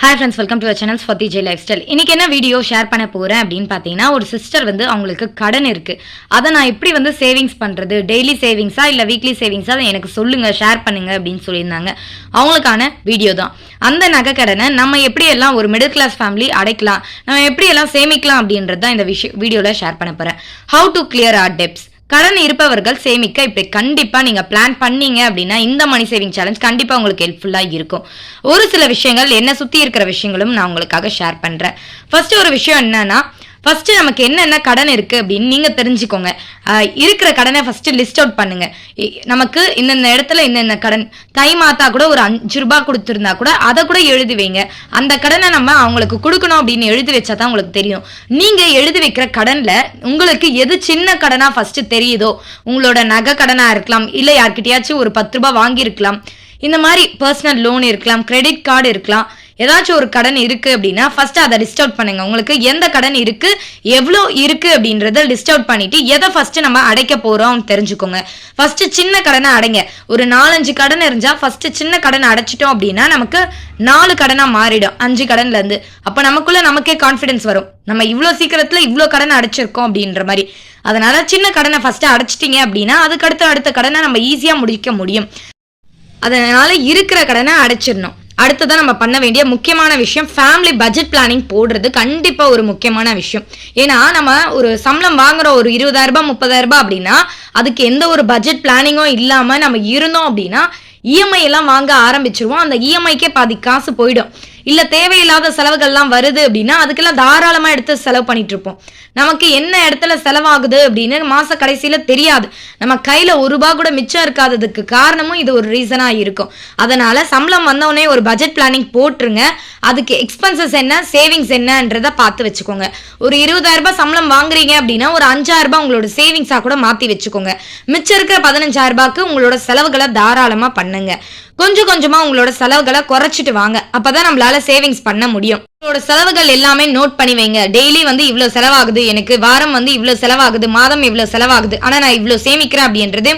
Hi friends welcome to channels for J lifestyle இன்னைக்கு என்ன video share பண்ண போகிறேன் அப்படின்னு பார்த்தீங்கன்னா ஒரு சிஸ்டர் வந்து அவங்களுக்கு கடன் இருக்குது அதை நான் எப்படி வந்து சேவிங்ஸ் பண்ணுறது டெய்லி சேவிங்ஸா இல்லை வீக்லி சேவிங்ஸா அதை எனக்கு சொல்லுங்கள் ஷேர் பண்ணுங்க அப்படின்னு சொல்லியிருந்தாங்க. அவங்களுக்கான வீடியோ தான். அந்த நகை கடனை நம்ம எப்படியெல்லாம் ஒரு மிடில் கிளாஸ் ஃபேமிலி அடைக்கலாம்? நம்ம எப்படியெல்லாம் சேமிக்கலாம் அப்படின்றது தான் இந்த விஷயம் வீடியோவில் ஷேர் பண்ண போகிறேன் how to clear our debts கடன் இருப்பவர்கள் சேமிக்க இப்படி கண்டிப்பாக நீங்கள் பிளான் பண்ணீங்க அப்படின்னா இந்த மணி சேவிங் சேலஞ்ச் கண்டிப்பாக உங்களுக்கு ஹெல்ப்ஃபுல்லாக இருக்கும். ஒரு சில விஷயங்கள் என்ன சுற்றி இருக்கிற விஷயங்களும் நான் உங்களுக்காக ஷேர் பண்ணுறேன் ஃபர்ஸ்ட் ஒரு விஷயம் என்னன்னா ஃபர்ஸ்ட் நமக்கு என்னென்ன கடன் இருக்கு அப்படின்னு நீங்க தெரிஞ்சுக்கோங்க. இருக்கிற கடனை ஃபர்ஸ்ட் லிஸ்ட் அவுட் பண்ணுங்க. இ- நமக்கு இந்தந்த இடத்துல இந்தந்த கடன். தை மாத்தா கூட ஒரு அஞ்சு ரூபாய் கொடுத்துருந்தா கூட அதை கூட எழுதி வைங்க. அந்த கடனை நம்ம அவங்களுக்கு கொடுக்கணும் அப்படின்னு எழுதி வச்சா தான் உங்களுக்கு தெரியும். நீங்க எழுதி வைக்கிற கடன்ல உங்களுக்கு எது சின்ன கடனா ஃபர்ஸ்ட் தெரியுதோ உங்களோட நகை கடனா இருக்கலாம் இல்லை யார்கிட்டயாச்சும் ஒரு பத்து ரூபாய் வாங்கியிருக்கலாம். இந்த மாதிரி பர்சனல் லோன் இருக்கலாம் கிரெடிட் கார்டு இருக்கலாம். ஏதாச்சும் ஒரு கடன் இருக்குது அப்படின்னா ஃபஸ்ட்டு அதை லிஸ்ட் அவுட் பண்ணுங்கள் உங்களுக்கு எந்த கடன் இருக்குது எவ்வளோ இருக்குது அப்படின்றத லிஸ்ட் அவுட் பண்ணிவிட்டு எதை ஃபஸ்ட்டு நம்ம அடைக்க போகிறோம் தெரிஞ்சுக்கோங்க. ஃபஸ்ட்டு சின்ன கடனை அடைங்க. ஒரு நாலஞ்சு கடன் இருந்தால் ஃபஸ்ட்டு சின்ன கடனை அடைச்சிட்டோம் அப்படின்னா நமக்கு நாலு கடனாக மாறிடும். அஞ்சு கடன்லேருந்து. அப்போ நமக்குள்ளே நமக்கே கான்ஃபிடன்ஸ் வரும். நம்ம இவ்வளோ சீக்கிரத்தில் இவ்வளோ கடன் அடைச்சிருக்கோம் அப்படின்ற மாதிரி. அதனால சின்ன கடனை ஃபஸ்ட்டு அடைச்சிட்டிங்க அப்படின்னா அதுக்கடுத்து அடுத்த கடனை நம்ம ஈஸியாக முடிக்க முடியும். அதனால இருக்கிற கடனை அடைச்சிடணும். அடுத்ததான் நம்ம பண்ண வேண்டிய முக்கியமான விஷயம் ஃபேமிலி பட்ஜெட் பிளானிங் போடுறது கண்டிப்பாக ஒரு முக்கியமான விஷயம். ஏன்னா நம்ம ஒரு சம்பளம் வாங்குற ஒரு இருபதாயிரரூபா முப்பதாயிரரூபா ரூபாய் அப்படின்னா அதுக்கு எந்த ஒரு பட்ஜெட் பிளானிங்கும் இல்லாமல் நம்ம இருந்தோம் அப்படின்னா இஎம்ஐ எல்லாம் வாங்க ஆரம்பிச்சிருவோம். அந்த இஎம்ஐக்கே பாதி காசு போயிடும். இல்ல தேவையில்லாத செலவுகள்லாம் வருது அப்படின்னா அதுக்கெல்லாம் தாராளமா எடுத்து செலவு பண்ணிட்டு இருப்போம் நமக்கு என்ன இடத்துல செலவாகுது அப்படின்னு மாச கடைசியில தெரியாது. நம்ம கையில ஒரு ரூபா கூட மிச்சம் இருக்காததுக்கு காரணமும் இது ஒரு ரீசனா இருக்கும். அதனால சம்பளம் வந்தவுடனே ஒரு பட்ஜெட் பிளானிங் போட்டுருங்க. அதுக்கு எக்ஸ்பென்சஸ் என்ன சேவிங்ஸ் என்னன்றத பார்த்து வச்சுக்கோங்க. ஒரு இருபதாயிரம் ரூபாய் சம்பளம் வாங்குறீங்க அப்படின்னா ஒரு அஞ்சாயிரம் ரூபாய் உங்களோட சேவிங்ஸா கூட மாத்தி வச்சுக்கோங்க. மிச்சம் இருக்கிற பதினஞ்சாயிரம் ரூபாய்க்கு உங்களோட செலவுகளை தாராளமா பண்ணுங்க. கொஞ்சம் கொஞ்சமா உங்களோட செலவுகளை குறைச்சிட்டு வாங்க. அப்பதான் நம்மளால சேவிங்ஸ் பண்ண முடியும். உங்களோட செலவுகள் எல்லாமே நோட் பண்ணி வைங்க. டெய்லி வந்து இவ்வளவு செலவாகுது எனக்கு வாரம் வந்து இவ்வளவு செலவாகுது மாதம் இவ்வளவு செலவாகுது ஆனா நான் இவ்வளவு சேமிக்கிறேன் அப்படின்றது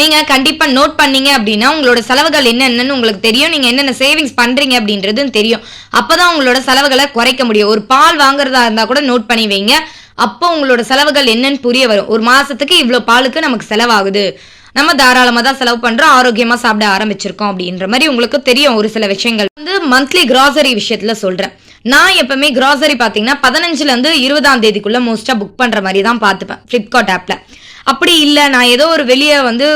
நீங்க கண்டிப்பா நோட் பண்ணீங்க அப்படின்னா உங்களோட செலவுகள் என்னென்னு உங்களுக்கு தெரியும். நீங்க என்னென்ன சேவிங்ஸ் பண்றீங்க அப்படின்றதும் தெரியும். அப்பதான் உங்களோட செலவுகளை குறைக்க முடியும். ஒரு பால் வாங்குறதா இருந்தா கூட நோட் பண்ணி வைங்க. அப்போ உங்களோட செலவுகள் என்னன்னு புரிய வரும். ஒரு மாசத்துக்கு இவ்வளோ பாலுக்கு நமக்கு செலவாகுது. நம்ம தாராளமாக தான் செலவு பண்ணுறோம் ஆரோக்கியமாக சாப்பிட ஆரம்பிச்சிருக்கோம் அப்படின்ற மாதிரி உங்களுக்கு தெரியும் ஒரு சில விஷயங்கள். வந்து மந்த்லி கிராசரி விஷயத்துல சொல்றேன். நான் எப்பவுமே கிராசரி பார்த்தீங்கன்னா பதினஞ்சுல இருந்து இருபதாம் தேதிக்குள்ள மோஸ்டா புக் பண்ற மாதிரி தான் பார்த்துப்பேன் ஃப்ளிப்கார்ட் ஆப்ல அப்படி இல்லை நான் ஏதோ ஒரு வெளியே வந்து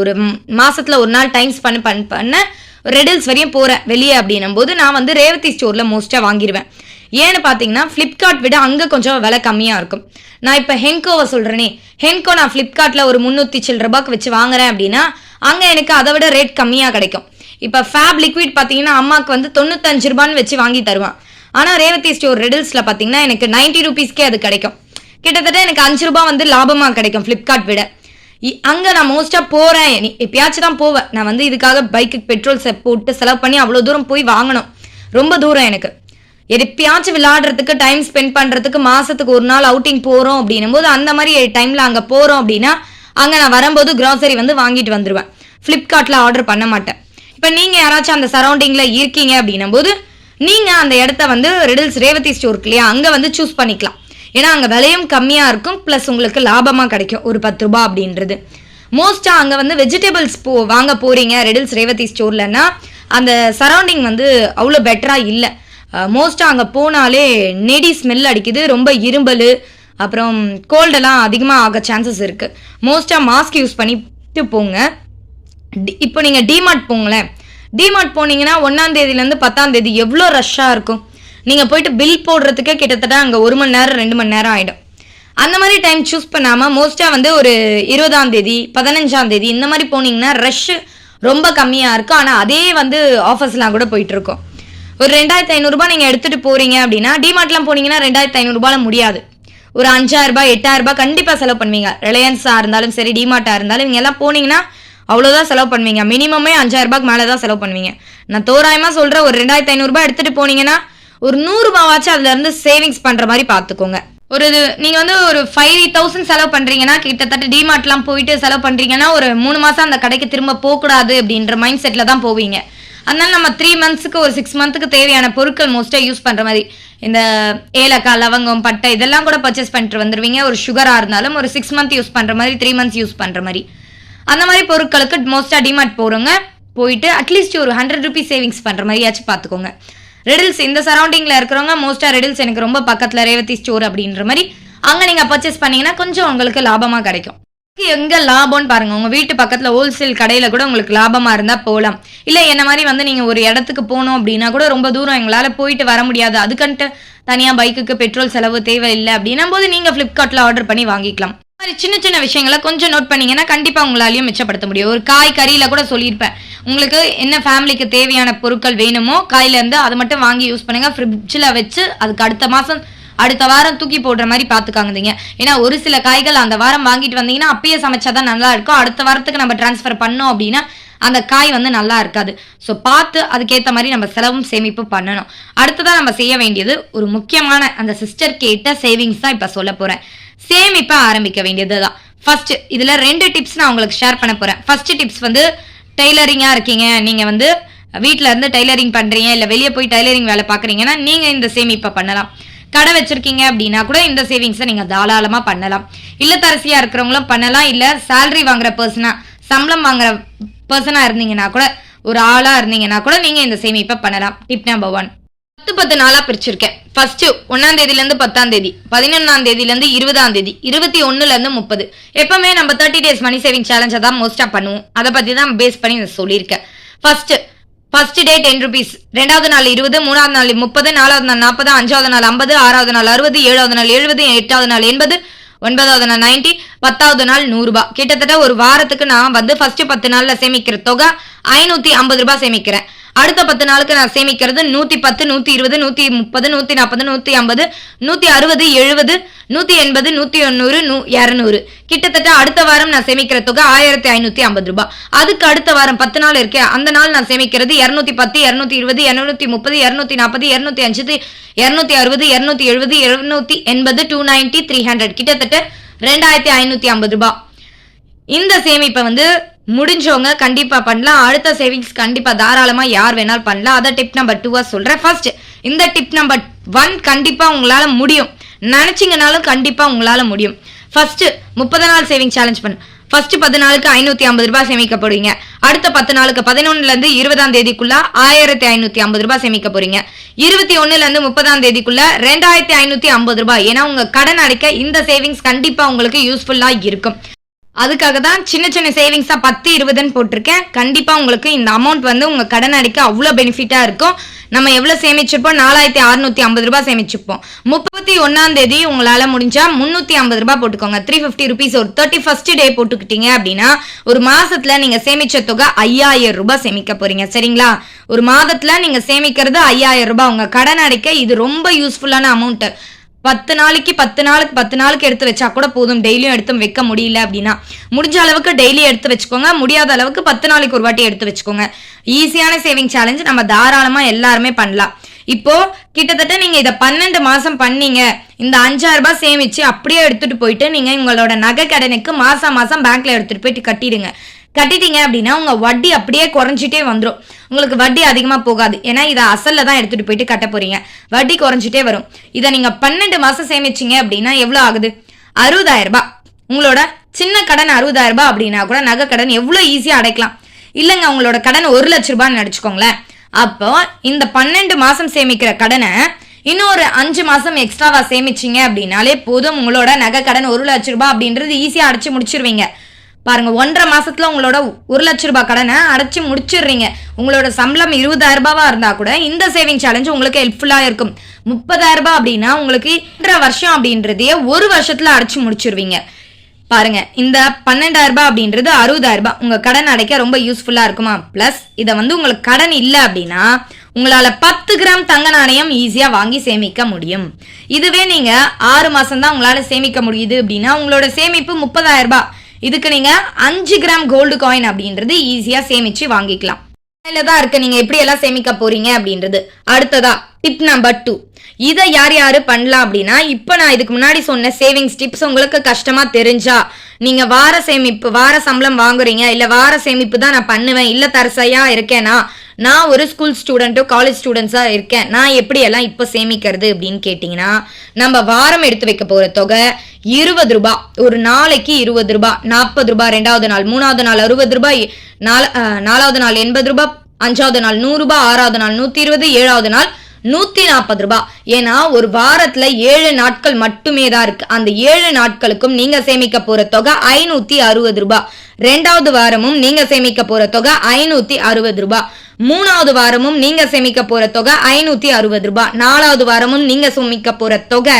ஒரு மாசத்துல ஒரு நாள் டைம் ஸ்பெண்ட் பண்ண பண்ண ரெடில்ஸ் வரையும் போறேன். வெளியே அப்படின்னும் போது நான் வந்து ரேவதி ஸ்டோர்ல மோஸ்டா வாங்கிடுவேன் ஏன்னு பார்த்தீங்கன்னா ஃப்ளிப்கார்ட் விட அங்கே கொஞ்சம் விலை கம்மியாக இருக்கும். நான் இப்போ ஹென்கோவை சொல்கிறேனே ஹென்கோ நான் ஃப்ளிப்கார்ட்டில் ஒரு முந்நூற்றி சில் ரூபாய்க்கு வச்சு வாங்குறேன் அப்படின்னா அங்கே எனக்கு அதை விட ரேட் கம்மியாக கிடைக்கும். இப்போ ஃபேப் லிக்விட் பார்த்தீங்கன்னா அம்மாவுக்கு வந்து தொண்ணூத்தஞ்சு ரூபான்னு வச்சு வாங்கி தருவான். ஆனால் ரேவதி ஸ்டோர் ரெடில்ஸில் பார்த்தீங்கன்னா எனக்கு நைன்ட்டி ருபீஸ்க்கே அது கிடைக்கும். கிட்டத்தட்ட எனக்கு அஞ்சு ரூபாய் வந்து லாபமாக கிடைக்கும் ஃப்ளிப்கார்ட் விட. இ- அங்க நான் மோஸ்டா போறேன். நீ- எப்பயாச்சும் தான் போவேன். நான் வந்து இதுக்காக பைக்கு பெட்ரோல் செ போட்டு செலவு பண்ணி அவ்வளோ தூரம் போய் வாங்கணும். ரொம்ப தூரம் எனக்கு. எப்பயாச்சும் விளையாடுறதுக்கு டைம் ஸ்பெண்ட் பண்றதுக்கு மாசத்துக்கு ஒரு நாள் அவுட்டிங் போறோம் அப்படின்னும் போது அந்த மாதிரி டைம்ல அங்க போறோம் அப்படின்னா அங்க நான் வரும்போது கிராசரி வந்து வாங்கிட்டு வந்துருவேன். ஃப்ளிப்கார்ட்ல ஆர்டர் பண்ண மாட்டேன். இப்போ நீங்க யாராச்சும் அந்த சரௌண்டிங்ல இருக்கீங்க அப்படின்னும் போது நீங்க அந்த இடத்த வந்து ரெடில்ஸ் ரேவதி ஸ்டோருக்கு இல்லையா அங்க வந்து சூஸ் பண்ணிக்கலாம். ஏன்னா அங்க விலையும் கம்மியா இருக்கும் ப்ளஸ் உங்களுக்கு லாபமா கிடைக்கும் ஒரு பத்து ரூபாய் அப்படின்றது. மோஸ்டா அங்க வந்து வெஜிடபிள்ஸ் போ வாங்க போறீங்க ரெடில்ஸ் ரேவதி ஸ்டோர்லன்னா அந்த சரௌண்டிங் வந்து அவ்வளோ பெட்டரா இல்லை. மோஸ்ட்டாக அங்கே போனாலே நெடி ஸ்மெல் அடிக்குது ரொம்ப இரும்பல் அப்புறம் கோல்டெல்லாம் அதிகமாக ஆக சான்சஸ் இருக்குது மோஸ்ட்டாக மாஸ்க் யூஸ் பண்ணிட்டு போங்க. டி- இப்போ நீங்கள் டிமார்ட் போங்களேன். டிமார்ட் போனீங்கன்னா ஒன்றாந்தேதியிலேருந்து பத்தாந்தேதி எவ்வளோ ரஷ்ஷாக இருக்கும்? நீங்கள் போயிட்டு பில் போடுறதுக்கே கிட்டத்தட்ட அங்கே ஒரு மணி நேரம் ரெண்டு மணி நேரம் ஆகிடும் அந்த மாதிரி டைம் சூஸ் பண்ணாமல் மோஸ்ட்டாக வந்து ஒரு இருபதாம் தேதி பதினஞ்சாம் தேதி இந்த மாதிரி போனீங்கன்னா ரஷ்ஷு ரொம்ப கம்மியாக இருக்கும் ஆனால் அதே வந்து ஆஃபர்ஸ்லாம் கூட போயிட்டுருக்கோம் ஒரு ரெண்டாயிரத்தி ஐநூறுரூபா நீங்கள் எடுத்துகிட்டு போகிறீங்க அப்படின்னா டிமார்ட்லாம் போனீங்கன்னா ரெண்டாயிரத்தி ஐநூறுரூபால முடியாது. ஒரு அஞ்சாயிரம் ரூபாய் எட்டாயிரம் ரூபாய் செலவு பண்ணுவீங்க. ரிலையன்ஸாக இருந்தாலும் சரி டிமார்ட்டாக இருந்தாலும் இவங்க எல்லாம் போனீங்கன்னா அவ்வளோதான் செலவு பண்ணுவீங்க. மினிமமே அஞ்சாயிரம் ரூபாய்க்கு மேலே தான் செலவு பண்ணுவீங்க. நான் தோராயமாக சொல்கிறேன் ஒரு ரெண்டாயிரத்தி ஐநூறுரூபா எடுத்துகிட்டு போனீங்கன்னா ஒரு நூறுரூபாவாச்சும் அதுலேருந்து இருந்து சேவிங்ஸ் பண்ணுற மாதிரி பார்த்துக்கோங்க ஒரு இது நீங்கள் வந்து ஒரு ஃபைவ் தௌசண்ட் செலவு பண்ணுறீங்கன்னா கிட்டத்தட்ட டிமார்ட்லாம் போயிட்டு செலவு பண்ணுறீங்கன்னா ஒரு மூணு மாதம் அந்த கடைக்கு திரும்ப போகக்கூடாது அப்படின்ற மைண்ட் செட்டில் தான் போவீங்க. அதனால நம்ம த்ரீ மந்த்ஸுக்கு ஒரு சிக்ஸ் மந்த்துக்கு தேவையான பொருட்கள் மோஸ்ட்டாக யூஸ் பண்ணுற மாதிரி. இந்த ஏலக்காய் லவங்கம் பட்டை இதெல்லாம் கூட பர்ச்சேஸ் பண்ணிட்டு வந்துடுவீங்க ஒரு சுகராக இருந்தாலும் ஒரு சிக்ஸ் மந்த் யூஸ் பண்ணுற மாதிரி த்ரீ மந்த்ஸ் யூஸ் பண்ணுற மாதிரி. அந்த மாதிரி பொருட்களுக்கு மோஸ்ட்டாக டிமார்ட் போகிறோங்க போயிட்டு அட்லீஸ்ட் ஒரு ஹண்ட்ரட் ருபீஸ் சேவிங்ஸ் பண்ணுற மாதிரியாச்சும் பார்த்துக்கோங்க ரெடில்ஸ் இந்த சரௌண்டிங்கில் இருக்கிறவங்க மோஸ்ட்டாக ரெடில்ஸ் எனக்கு ரொம்ப பக்கத்தில் ரேவதி ஸ்டோர் அப்படின்ற மாதிரி அங்கே நீங்கள் பர்ச்சேஸ் பண்ணீங்கன்னா கொஞ்சம் உங்களுக்கு லாபமாக கிடைக்கும். எங்க லாபம்னு பாருங்க. உங்க வீட்டு பக்கத்துல ஹோல்சேல் கடையில கூட உங்களுக்கு லாபமா இருந்தா போகலாம் இல்ல என்ன மாதிரி வந்து நீங்க ஒரு இடத்துக்கு போகணும் அப்படின்னா கூட ரொம்ப தூரம் எங்களால போயிட்டு வர முடியாது. அதுக்கன்ட்டு தனியா பைக்குக்கு பெட்ரோல் செலவு தேவையில்லை அப்படின்னும் போது நீங்க பிளிப்கார்ட்ல ஆர்டர் பண்ணி வாங்கிக்கலாம். மாதிரி சின்ன சின்ன விஷயங்களை கொஞ்சம் நோட் பண்ணீங்கன்னா கண்டிப்பா உங்களாலையும் மிச்சப்படுத்த முடியும். ஒரு காய் கறியில கூட சொல்லியிருப்பேன். உங்களுக்கு என்ன ஃபேமிலிக்கு தேவையான பொருட்கள் வேணுமோ காயில இருந்து அதை மட்டும் வாங்கி யூஸ் பண்ணுங்க. ஃப்ரிட்ஜில் வச்சு அதுக்கு அடுத்த மாசம் அடுத்த வாரம் தூக்கி போடுற மாதிரி பார்த்துக்காங்கதீங்க ஏன்னா ஒரு சில காய்கள் அந்த வாரம் வாங்கிட்டு வந்தீங்கன்னா அப்பயே சமைச்சாதான் நல்லா இருக்கும். அடுத்த வாரத்துக்கு நம்ம ட்ரான்ஸ்ஃபர் பண்ணோம் அப்படின்னா அந்த காய் வந்து நல்லா இருக்காது. ஸோ பார்த்து அதுக்கேற்ற மாதிரி நம்ம செலவும் சேமிப்பு பண்ணணும். அடுத்ததான் நம்ம செய்ய வேண்டியது ஒரு முக்கியமான அந்த சிஸ்டர் கேட்ட சேவிங்ஸ் தான் இப்போ சொல்ல போகிறேன் சேமிப்பை ஆரம்பிக்க வேண்டியது தான். ஃபர்ஸ்ட் இதில் ரெண்டு டிப்ஸ் நான் உங்களுக்கு ஷேர் பண்ண போகிறேன் ஃபர்ஸ்ட் டிப்ஸ் வந்து டெய்லரிங்காக இருக்கீங்க. நீங்கள் வந்து வீட்டில் இருந்து டெய்லரிங் பண்ணுறீங்க இல்லை வெளியே போய் டெய்லரிங் வேலை பார்க்குறீங்கன்னா நீங்கள் இந்த சேமிப்பை பண்ணலாம். கடை வச்சிருக்கீங்க அப்படின்னா கூட இந்த சேவிங்ஸை நீங்கள் தாராளமாக பண்ணலாம். இல்லத்தரசியாக இருக்கிறவங்களும் பண்ணலாம். இல்லை சேலரி வாங்குற பர்சனா சம்பளம் வாங்குற பர்சனாக இருந்தீங்கன்னா கூட ஒரு ஆளாக இருந்தீங்கன்னா கூட நீங்கள் இந்த சேமிப்பை பண்ணலாம். டிப் நம்பர் ஒன் பத்து பத்து நாளா பிரிச்சிருக்கேன். ஃபர்ஸ்ட் ஒன்னாம் தேதியில இருந்து பத்தாம் தேதி பதினொன்னாம் தேதியில இருந்து இருபதாம் தேதி இருபத்தி ஒண்ணுல இருந்து முப்பது. எப்பவுமே நம்ம தேர்ட்டி டேஸ் மணி சேவிங் சேலஞ்சை தான் மோஸ்டா பண்ணுவோம். அதை பத்தி தான் பேஸ் பண்ணி நான் சொல்லியிருக்கேன். First first day ten rupees ரெண்டாவது நாள் இருபது மூணாவது நாள் முப்பது நாலாவது நாள் நாற்பது அஞ்சாவது நாள் ஐம்பது ஆறாவது நாள் அறுபது ஏழாவது நாள் எழுபது எட்டாவது நாள் எண்பது ஒன்பதாவது நாள் நைன்டி பத்தாவது நாள் நூறு ரூபாய். கிட்டத்தட்ட ஒரு வாரத்துக்கு நான் வந்து ஃபர்ஸ்ட் பத்து நாள்ல சேமிக்கிற தொகை ஐநூத்தி ஐம்பது ரூபாய் சேமிக்கிறேன். அடுத்த பத்து நாளுக்கு நான் சேமிக்கிறது நூத்தி பத்து நூத்தி இருபது நூத்தி முப்பது நூத்தி நாற்பது நூத்தி ஐம்பது நூத்தி அறுபது எழுபது நூத்தி எண்பது நூத்தி தொண்ணூறு நூ இரநூறு. கிட்டத்தட்ட அடுத்த வாரம் நான் சேமிக்கிற தொகை ஆயிரத்தி ஐநூத்தி ஐம்பது ரூபாய். அதுக்கு அடுத்த வாரம் பத்து நாள் இருக்கே அந்த நாள் நான் சேமிக்கிறது இருநூத்தி பத்து இருநூத்தி இருபது இருநூத்தி முப்பது இருநூத்தி நாற்பது இருநூத்தி அஞ்சு இருநூத்தி அறுபது இருநூத்தி எழுபது இருநூத்தி எண்பது டூ நைன்டி த்ரீ ஹண்ட்ரட் கிட்டத்தட்ட ரெண்டாயிரத்தி ஐநூத்தி ஐம்பது ரூபாய். இந்த சேமிப்பை வந்து முடிஞ்சவங்க கண்டிப்பா பண்ணலாம். அடுத்த சேவிங்ஸ் கண்டிப்பா தாராளமா யார் வேணாலும் பண்ணலாம். அதை டிப் நம்பர் டூவா சொல்றேன். ஃபர்ஸ்ட் இந்த டிப் நம்பர் ஒன் கண்டிப்பா உங்களால முடியும். நினைச்சீங்கனாலும் கண்டிப்பா உங்களால முடியும். ஃபர்ஸ்ட் முப்பது நாள் சேவிங் சேலஞ்ச் பண்ணு. ஃபர்ஸ்ட் பத்து நாளுக்கு ஐநூத்தி ஐம்பது ரூபாய் சேமிக்க போறீங்க அடுத்த பத்து நாளுக்கு பதினொன்னுல இருந்து இருபதாம் தேதிக்குள்ள ஆயிரத்தி ஐநூத்தி ஐம்பது ரூபாய் சேமிக்க போறீங்க. இருபத்தி ஒண்ணுல இருந்து முப்பதாம் தேதிக்குள்ள ரெண்டாயிரத்தி ஐநூத்தி ஐம்பது ரூபாய். ஏன்னா உங்க கடன் அடைக்க இந்த சேவிங்ஸ் கண்டிப்பா உங்களுக்கு யூஸ்ஃபுல்லா இருக்கும். அதுக்காக தான் சின்ன சின்ன சேவிங்ஸாக பத்து இருபதுன்னு போட்டிருக்கேன். கண்டிப்பாக உங்களுக்கு இந்த அமௌண்ட் வந்து உங்கள் கடன் அடைக்க அவ்வளோ பெனிஃபிட்டாக இருக்கும். நம்ம எவ்வளோ சேமிச்சிருப்போம்? நாலாயிரத்தி அறுநூத்தி ஐம்பது ரூபாய் சேமிச்சிருப்போம். முப்பத்தி ஒன்றாம் தேதி உங்களால் முடிஞ்சால் முந்நூற்றி ஐம்பது ரூபாய் போட்டுக்கோங்க. த்ரீ ஃபிஃப்டி ருபீஸ் ஒரு தேர்ட்டி ஃபர்ஸ்ட் டே போட்டுக்கிட்டீங்க அப்படின்னா ஒரு மாதத்தில் நீங்கள் சேமிச்ச தொகை ஐயாயிரம் ரூபாய் சேமிக்க போறீங்க. சரிங்களா? ஒரு மாதத்தில் நீங்கள் சேமிக்கிறது ஐயாயிரம் ரூபாய். உங்கள் கடன் அடைக்க இது ரொம்ப யூஸ்ஃபுல்லான அமௌண்ட்டு பத்து நாளைக்கு பத்து நாளுக்கு பத்து நாளுக்கு எடுத்து வச்சா கூட போதும். டெய்லியும் எடுத்து வைக்க முடியல அப்படின்னா. முடிஞ்ச அளவுக்கு டெய்லி எடுத்து வச்சுக்கோங்க. முடியாத அளவுக்கு பத்து நாளைக்கு ஒரு வாட்டி எடுத்து வச்சுக்கோங்க. ஈஸியான சேவிங் சேலஞ்ச் நம்ம தாராளமா எல்லாருமே பண்ணலாம். இப்போ கிட்டத்தட்ட நீங்க இதை பன்னெண்டு மாசம் பண்ணீங்க. இந்த அஞ்சாயிரம் ரூபாய் சேமிச்சு அப்படியே எடுத்துட்டு போயிட்டு நீங்க உங்களோட நகை கடனுக்கு மாசம் மாசம் பேங்க்ல எடுத்துட்டு போயிட்டு கட்டிடுங்க. கட்டிட்டீங்க அப்படின்னா உங்க வட்டி அப்படியே குறைஞ்சிட்டே வந்துடும் உங்களுக்கு வட்டி அதிகமா போகாது. ஏன்னா இதை அசல்ல தான் எடுத்துட்டு போயிட்டு கட்ட போறீங்க. வட்டி குறைஞ்சிட்டே வரும். இதை நீங்க பன்னெண்டு மாசம் சேமிச்சீங்க அப்படின்னா எவ்வளவு ஆகுது? அறுபதாயிரம் ரூபாய். உங்களோட சின்ன கடன் அறுபதாயிரம் ரூபாய் அப்படின்னா கூட நகை கடன் எவ்வளவு ஈஸியா அடைக்கலாம். இல்லைங்க உங்களோட கடன் ஒரு லட்ச ரூபான்னு நினைச்சுக்கோங்களேன் அப்போ இந்த பன்னெண்டு மாசம் சேமிக்கிற கடனை இன்னொரு அஞ்சு மாசம் எக்ஸ்ட்ராவா சேமிச்சீங்க அப்படின்னாலே போதும். உங்களோட நகை கடன் ஒரு லட்ச ரூபாய் அப்படின்றது ஈஸியா அடைச்சு முடிச்சிருவீங்க. பாருங்க ஒன்றரை மாசத்துல உங்களோட ஒரு லட்ச ரூபாய் கடனை அடைச்சு முடிச்சிடுறீங்க. உங்களோட சம்பளம் இருபதாயிரம் ரூபாவா இருந்தா கூட இந்த சேவிங் சேலஞ்ச் உங்களுக்கு ஹெல்ப்ஃபுல்லா இருக்கும். முப்பதாயிரம் ரூபாய் அப்படின்னா உங்களுக்கு ஒன்றரை வருஷம் அப்படின்றதையே ஒரு வருஷத்துல அடைச்சு முடிச்சிருவீங்க பாருங்க இந்த பன்னெண்டாயிரம் ரூபாய் அப்படின்றது அறுபதாயிரம் ரூபாய். உங்க கடன் அடைக்க ரொம்ப யூஸ்ஃபுல்லா இருக்குமா? பிளஸ் இதை வந்து உங்களுக்கு கடன் இல்லை அப்படின்னா உங்களால பத்து கிராம் தங்க நாணயம் ஈஸியா வாங்கி சேமிக்க முடியும். இதுவே நீங்க ஆறு மாசம் தான் உங்களால சேமிக்க முடியுது அப்படின்னா உங்களோட சேமிப்பு முப்பதாயிரம் ரூபாய். இதுக்கு நீங்க அஞ்சு கிராம் கோல்டு காயின் அப்படின்றது ஈஸியா சேமிச்சு வாங்கிக்கலாம். இதுல தான் இருக்கு. நீங்க எப்படி எல்லாம் சேமிக்க போறீங்க அப்படின்றது. அடுத்ததா டிப் நம்பர் டூ இதை யார் யாரு பண்ணலாம் அப்படின்னா இப்போ நான் இதுக்கு முன்னாடி சொன்ன சேவிங்ஸ் டிப்ஸ் உங்களுக்கு கஷ்டமா தெரிஞ்சா நீங்க வார சேமிப்பு வார சம்பளம் வாங்குறீங்க இல்ல வார சேமிப்பு தான் நான் பண்ணுவேன் இல்ல தரசையா இருக்கேனா நான் ஒரு ஸ்கூல் ஸ்டூடெண்ட்டோ காலேஜ் ஸ்டூடெண்ட்ஸாக இருக்கேன். நான் எப்படியெல்லாம் இப்போ சேமிக்கிறது அப்படின்னு கேட்டிங்கன்னா நம்ம வாரம் எடுத்து வைக்க போகிற தொகை இருபது ரூபாய் ஒரு நாளைக்கு இருபது ரூபாய் நாற்பது ரூபாய் ரெண்டாவது நாள் மூணாவது நாள் அறுபது ரூபாய் நாலு நாலாவது நாள் எண்பது ரூபாய் அஞ்சாவது நாள் நூறுரூபா ஆறாவது நாள் நூற்றி இருபது ஏழாவது நாள் நூத்தி நாற்பது ரூபாய் ஏன்னா ஒரு வாரத்துல ஏழு நாட்கள் மட்டுமே தான் இருக்கு. அந்த ஏழு நாட்களுக்கும் நீங்க சேமிக்க போற தொகை ஐநூத்தி அறுபது ரூபாய் ரெண்டாவது வாரமும் நீங்க சேமிக்க போற தொகை ஐநூத்தி அறுபது ரூபாய் மூணாவது வாரமும் நீங்க சேமிக்க போற தொகை ஐநூத்தி அறுபது ரூபாய் நாலாவது வாரமும் நீங்க சேமிக்க போற தொகை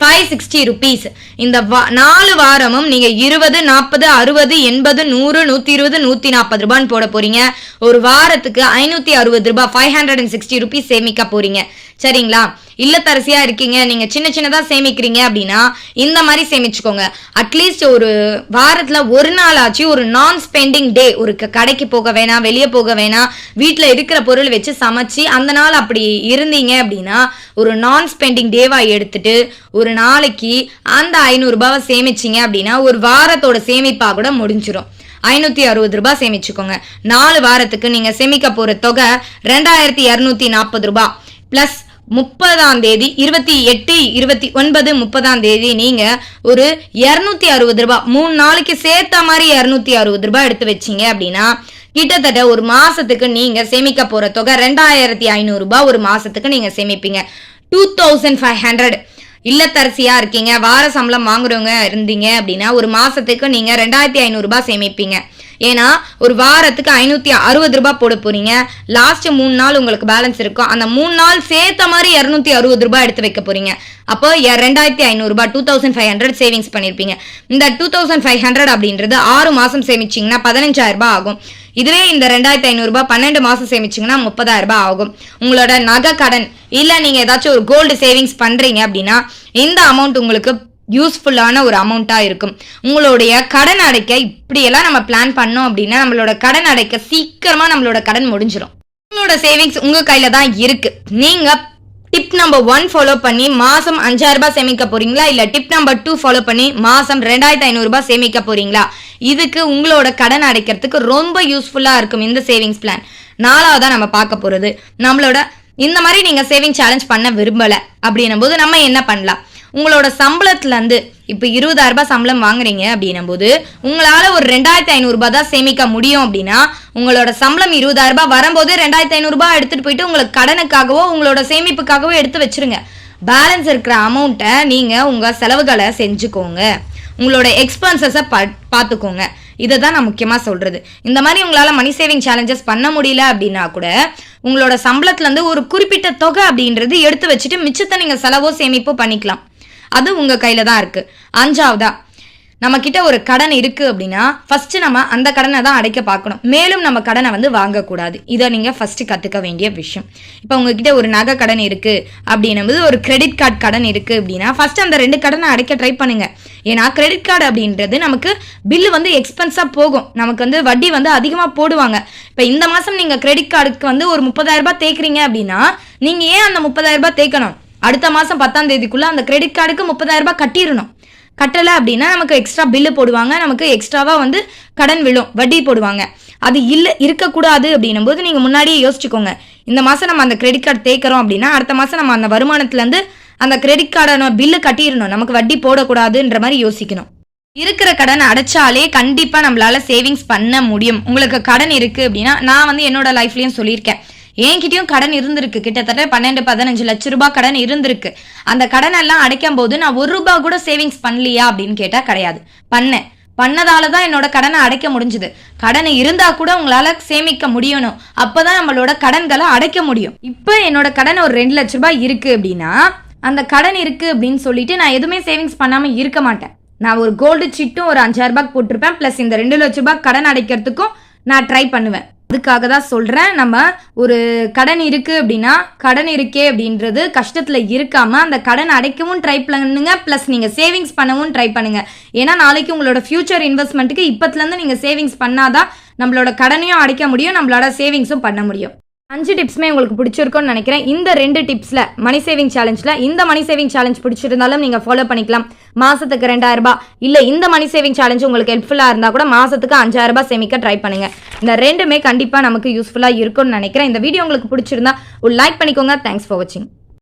ஃபைவ் சிக்ஸ்டி ருபீஸ் இந்த வா- நாலு வாரமும் நீங்கள் இருபது நாற்பது அறுபது எண்பது நூறு நூற்றி இருபது நூற்றி நாற்பது ரூபான்னு போட போறீங்க. ஒரு வாரத்துக்கு ஐநூற்றி அறுபது ரூபாய் five hundred and sixty rupees சேமிக்க போறீங்க. சரிங்களா? இல்லத்தரசியா இருக்கீங்க நீங்க சின்ன சின்னதா சேமிக்கிறீங்க அப்படின்னா இந்த மாதிரி சேமிச்சுக்கோங்க. அட்லீஸ்ட் ஒரு வாரத்துல ஒரு நாள் ஆச்சு ஒரு நான் ஸ்பெண்டிங் டே ஒரு கடைக்கு போக வேணாம் வெளியே போக வேணாம் வீட்டில் இருக்கிற பொருள் வச்சு சமைச்சு அந்த நாள் அப்படி இருந்தீங்க அப்படின்னா ஒரு நான் ஸ்பெண்டிங் டேவா எடுத்துட்டு ஒரு நாளைக்கு அந்த ஐநூறுரூபாவை சேமிச்சிங்க அப்படின்னா ஒரு வாரத்தோட சேமிப்பா கூட முடிஞ்சிடும் ஐநூத்தி அறுபது ரூபாய் சேமிச்சுக்கோங்க. நாலு வாரத்துக்கு நீங்க சேமிக்க போற தொகை ரெண்டாயிரத்தி இரநூத்தி நாற்பது ரூபாய் பிளஸ் முப்பதாம் தேதி இருபத்தி எட்டு இருபத்தி ஒன்பது முப்பதாம் தேதி நீங்க ஒரு இரநூத்தி அறுபது ரூபாய் மூணு நாளைக்கு சேர்த்த மாதிரி இரநூத்தி அறுபது ரூபாய் எடுத்து வச்சீங்க அப்படின்னா கிட்டத்தட்ட ஒரு மாசத்துக்கு நீங்க சேமிக்க போற தொகை ரெண்டாயிரத்தி ஐநூறு ரூபாய் ஒரு மாசத்துக்கு நீங்க சேமிப்பீங்க. Two thousand five hundred. இல்லத்தரசியா இருக்கீங்க வார சம்பளம் வாங்குறவங்க இருந்தீங்க அப்படின்னா ஒரு மாசத்துக்கு நீங்க ரெண்டாயிரத்தி ஐநூறு ரூபாய் சேமிப்பீங்க. ஏன்னா ஒரு வாரத்துக்கு ஐநூத்தி அறுபது ரூபாய் போட போறீங்க. லாஸ்ட் மூணு நாள் உங்களுக்கு பேலன்ஸ் இருக்கும் அந்த மூணு நாள் சேர்த்த மாதிரி இரநூத்தி அறுபது ரூபாய் எடுத்து வைக்க போறீங்க. அப்போ ரெண்டாயிரத்தி ஐநூறு ரூபாய் two thousand five hundred savings பண்ணிருப்பீங்க. இந்த டூ தௌசண்ட் ஃபைவ் ஹண்ட்ரட் அப்படின்றது ஆறு மாசம் சேமிச்சீங்கன்னா பதினஞ்சாயிரம் ரூபாய் ஆகும். இதுவே இந்த ரெண்டாயிரத்தி ஐநூறு ரூபாய் பன்னெண்டு மாசம் சேமிச்சீங்கன்னா முப்பதாயிரம் ரூபாய் ஆகும். உங்களோட நகை கடன் இல்ல நீங்க ஏதாச்சும் ஒரு கோல்டு சேவிங்ஸ் பண்றீங்க அப்படின்னா இந்த அமௌண்ட் உங்களுக்கு யூஸ்ஃபுல்லான ஒரு அமௌண்ட்டாக இருக்கும். உங்களுடைய கடன் அடைக்க இப்படியெல்லாம் நம்ம பிளான் பண்ணோம் அப்படின்னா நம்மளோட கடன் அடைக்க சீக்கிரமாக நம்மளோட கடன் முடிஞ்சிடும் உங்களோட சேவிங்ஸ் உங்கள் கையில் தான் இருக்குது நீங்கள் டிப் நம்பர் ஒன் ஃபாலோ பண்ணி மாதம் அஞ்சாயிரம் ரூபாய் சேமிக்க போறீங்களா? இல்லை டிப் நம்பர் டூ ஃபாலோ பண்ணி மாதம் ரெண்டாயிரத்தி ஐநூறுரூபா சேமிக்க போறீங்களா? இதுக்கு உங்களோட கடன் அடைக்கிறதுக்கு ரொம்ப யூஸ்ஃபுல்லாக இருக்கும் இந்த சேவிங்ஸ் பிளான் நாலாவதாக நம்ம பார்க்க போகிறது நம்மளோட இந்த மாதிரி நீங்கள் சேவிங் சேலஞ்ச் பண்ண விரும்பலை அப்படின்னும் போது நம்ம என்ன பண்ணலாம்? உங்களோட சம்பளத்துலேருந்து இப்போ இருபதாயிரம் ரூபாய் சம்பளம் வாங்குறீங்க அப்படின்னும் போது உங்களால் ஒரு ரெண்டாயிரத்தி ஐநூறுரூபா தான் சேமிக்க முடியும் அப்படின்னா உங்களோட சம்பளம் இருபதாயிரரூபா ரூபாய் வரும்போது ரெண்டாயிரத்தி ஐநூறுரூபா எடுத்துகிட்டு எடுத்துட்டு போயிட்டு உங்களுக்கு கடனுக்காகவோ உங்களோட சேமிப்புக்காகவோ எடுத்து வச்சிருங்க. பேலன்ஸ் இருக்கிற அமௌண்ட்டை நீங்கள் உங்கள் செலவுகளை செஞ்சுக்கோங்க. உங்களோட எக்ஸ்பென்சஸை பார்த்துக்கோங்க இதை தான் நான் முக்கியமாக சொல்கிறது இந்த மாதிரி உங்களால் மணி சேவிங் சேலஞ்சஸ் பண்ண முடியல அப்படின்னா கூட உங்களோட சம்பளத்துலேருந்து ஒரு குறிப்பிட்ட தொகை அப்படின்றது எடுத்து வச்சுட்டு மிச்சத்தை நீங்கள் செலவோ சேமிப்போ பண்ணிக்கலாம். அது உங்கள் கையில் தான் இருக்குது அஞ்சாவதா நம்ம கிட்ட ஒரு கடன் இருக்கு அப்படின்னா ஃபர்ஸ்ட் நம்ம அந்த கடனை தான் அடைக்க பார்க்கணும். மேலும் நம்ம கடனை வந்து வாங்கக்கூடாது. இதை நீங்க ஃபர்ஸ்ட் கத்துக்க வேண்டிய விஷயம். இப்போ உங்ககிட்ட ஒரு நகை கடன் இருக்கு அப்படின்னும்போது ஒரு கிரெடிட் கார்டு கடன் இருக்கு அப்படின்னா ஃபர்ஸ்ட் அந்த ரெண்டு கடனை அடைக்க ட்ரை பண்ணுங்க. ஏன்னா கிரெடிட் கார்டு அப்படின்றது நமக்கு பில்லு வந்து எக்ஸ்பென்ஸாக போகும். நமக்கு வந்து வட்டி வந்து அதிகமாக போடுவாங்க. இப்போ இந்த மாதம் நீங்கள் கிரெடிட் கார்டுக்கு வந்து ஒரு முப்பதாயிரம் ரூபாய் தேய்க்கிறீங்க அப்படின்னா நீங்கள் ஏன் அந்த முப்பதாயிரம் ரூபாய் தேய்க்கணும்? அடுத்த மாதம் பத்தாம் தேதிக்குள்ளே அந்த கிரெடிட் கார்டுக்கு முப்பதாயிரம் ரூபாய் கட்டிடணும். கட்டலை அப்படின்னா நமக்கு எக்ஸ்ட்ரா பில்லு போடுவாங்க. நமக்கு எக்ஸ்ட்ராவாக வந்து கடன் விழும். வட்டி போடுவாங்க. அது இல்லை இருக்கக்கூடாது அப்படின்னும் போது நீங்கள் முன்னாடியே யோசிச்சுக்கோங்க. இந்த மாதம் நம்ம அந்த கிரெடிட் கார்டு தேய்க்கிறோம் அப்படின்னா அடுத்த மாதம் நம்ம அந்த வருமானத்துலேருந்து அந்த கிரெடிட் கார்டான பில்லு கட்டிடணும். நமக்கு வட்டி போடக்கூடாதுன்ற மாதிரி யோசிக்கணும். இருக்கிற கடன் அடைச்சாலே கண்டிப்பாக நம்மளால சேவிங்ஸ் பண்ண முடியும். உங்களுக்கு கடன் இருக்குது அப்படின்னா நான் வந்து என்னோட லைஃப்லேயும் சொல்லியிருக்கேன். என்கிட்டயும் கடன் இருந்திருக்கு. கிட்டத்தட்ட பன்னெண்டு பதினஞ்சு லட்ச ரூபாய் கடன் இருந்திருக்கு. அந்த கடன் எல்லாம் அடைக்கும் போது நான் ஒரு ரூபாய் கூட சேவிங்ஸ் பண்ணலையா அப்படின்னு கேட்டா கிடையாது. பண்ணேன். பண்ணதால தான் என்னோட கடனை அடைக்க முடிஞ்சுது. கடன் இருந்தா கூட உங்களால சேமிக்க முடியணும். அப்பதான் நம்மளோட கடன்களை அடைக்க முடியும். இப்போ என்னோட கடன் ஒரு ரெண்டு லட்ச ரூபாய் இருக்கு அப்படின்னா அந்த கடன் இருக்கு அப்படின்னு சொல்லிட்டு நான் எதுவுமே சேவிங்ஸ் பண்ணாம இருக்க மாட்டேன். நான் ஒரு கோல்டு சிட்டும் ஒரு அஞ்சாயிரம் ரூபாய் போட்டிருப்பேன். ப்ளஸ் இந்த ரெண்டு லட்ச ரூபாய் கடன் அடைக்கிறதுக்கும் நான் ட்ரை பண்ணுவேன். அதுக்காக தான் சொல்கிறேன் நம்ம ஒரு கடன் இருக்குது அப்படின்னா கடன் இருக்கே அப்படின்றது கஷ்டத்தில் இருக்காம அந்த கடன் அடைக்கவும் ட்ரை பண்ணுங்க. ப்ளஸ் நீங்கள் சேவிங்ஸ் பண்ணவும் ட்ரை பண்ணுங்க. ஏன்னா நாளைக்கு உங்களோட ஃபியூச்சர் இன்வெஸ்ட்மெண்ட்டுக்கு இப்பத்துலேருந்து நீங்கள் சேவிங்ஸ் பண்ணாதான் நம்மளோட கடனையும் அடைக்க முடியும் நம்மளோட சேவிங்ஸும் பண்ண முடியும். அஞ்சு டிப்ஸ்மே உங்களுக்கு பிடிச்சிருக்கும்னு நினைக்கிறேன். இந்த ரெண்டு டிப்ஸில் மணி சேவிங் சேலஞ்சில் இந்த மணி சேவிங் சேலஞ்ச் பிடிச்சிருந்தாலும் நீங்கள் ஃபாலோ பண்ணிக்கலாம். மாதத்துக்கு ரெண்டாயிரம் ரூபாய். இல்லை இந்த மணி சேவிங் சேலஞ்ச் உங்களுக்கு ஹெல்ப்ஃபுல்லாக இருந்தால் கூட மாதத்துக்கு அஞ்சாயிரம் ரூபாய் சேமிக்க ட்ரை பண்ணுங்கள் இந்த ரெண்டுமே கண்டிப்பாக நமக்கு யூஸ்ஃபுல்லாக இருக்கும்னு நினைக்கிறேன். இந்த வீடியோ உங்களுக்கு பிடிச்சிருந்தா ஒரு லைக் பண்ணிக்கோங்க. தேங்க்ஸ் ஃபார் வாட்சிங்